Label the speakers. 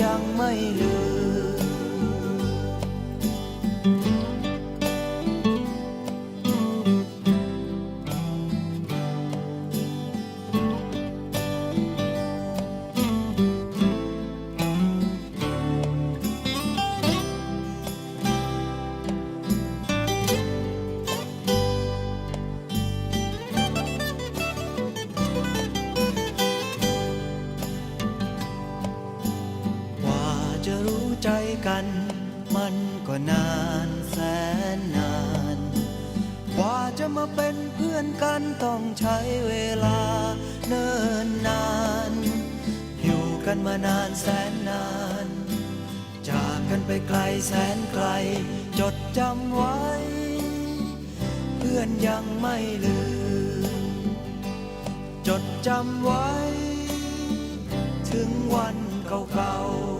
Speaker 1: ยังไม่ลืม ก็นานแสนนาน กว่าจะมาเป็นเพื่อนกันต้องใช้เวลาเนิ่นนาน อยู่กันมานานแสนนาน จากกันไปไกลแสนไกล จดจำไว้ เพื่อนยังไม่ลืม จดจำไว้ ถึงวันเก่าๆ